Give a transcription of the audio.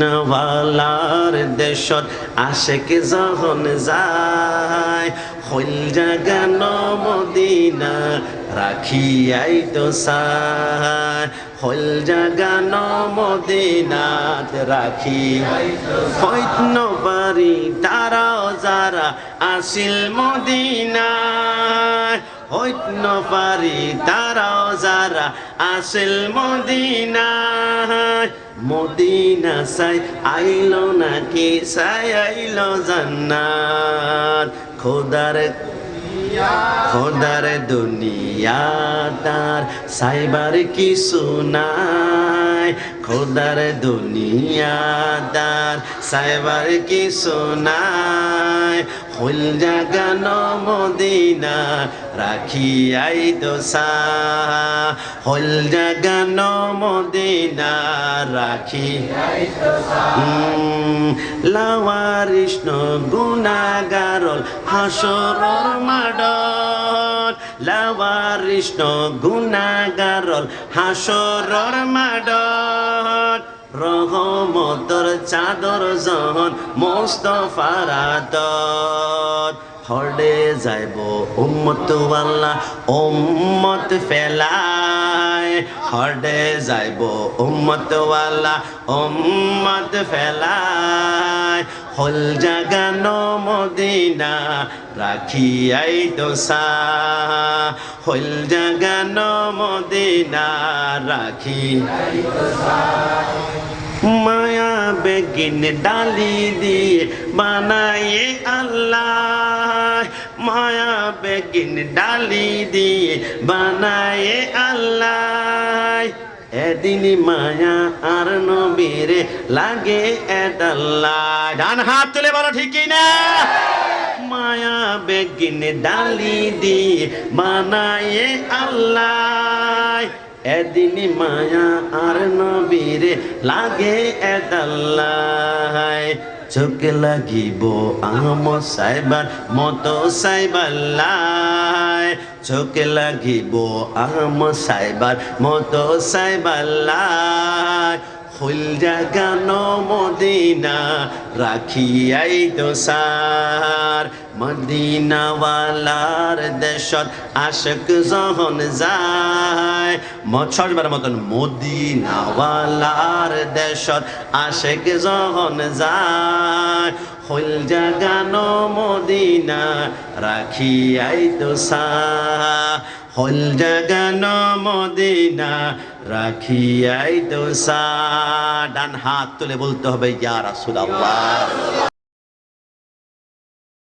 নওয়ালার দেশত আশেক যখন যায়। হইল জাগান মদিনা রাখিয়াই তো সায় হইল জাগান মদিনাত রাখি হইত নবারি তারাও যারা আসিল মদিনায়। হইত নপারি তারাও যারা আসিল মদিনায়। মদিনা সাই আইলো নাকি সাই আইলো জান্নাত। খোদার খোদার দুনিয়াদার সাইবার কিছু নাই। খোদার দুনিয়াদার সাইবার কি নাই হইল জাগান মদিনা রাখি আই দোসা। হইল জাগান মদিনা রাখি লাওয়ারিষ্ণ গুণাগারল হাসরর মাডল লাওয়ারিষ্ণ গুণাগারল হাসরর মাডল রহমতর চাদর জহন মোস্তফার আদত হরডে যাইব উম্মত আল্লাহ উম্মত ফেলায়। হরডে যাইব উম্মত উম্মত ফেলায়। হল জাগান মদিনা রাখি আই দোসা। হল জাগান মদিনা রাখি। মায়া বেগিন ডালি দিয়ে বানায়ে আল্লাহ। মায়া বেগিন ডালি দিয়ে বানায়ে আল্লাহ। এদিন মায়া আর নবীরে লাগে এদাল্লাহ ডান হাত তুলে বলো ঠিকই না মায়া বেগিন ডালি দি বানায়ে আল্লাহ। এদিন মায়া আর নবীরে লাগে এদাল্লাহ। চোখে লাগিব আম সাইবার মতো সাইবাল্লাই চোখে লাগিব আম সাইবার মতো সাইবাল্লাই ফুল জাগান মদিনা রাখিয়াই দোসার মদিনাওয়ালার দেশত আশক যখন যায়। ছয়বার মতন মদিনাওয়ালার দেশত আশেক যখন যায়। হইল জাগান মদিনা, রাখিয়াই দোসা হল জাগান মদিনা, রাখিয়াই দোসা ডান হাত তুলে বলতে হবে, ইয়া রাসূলুল্লাহ।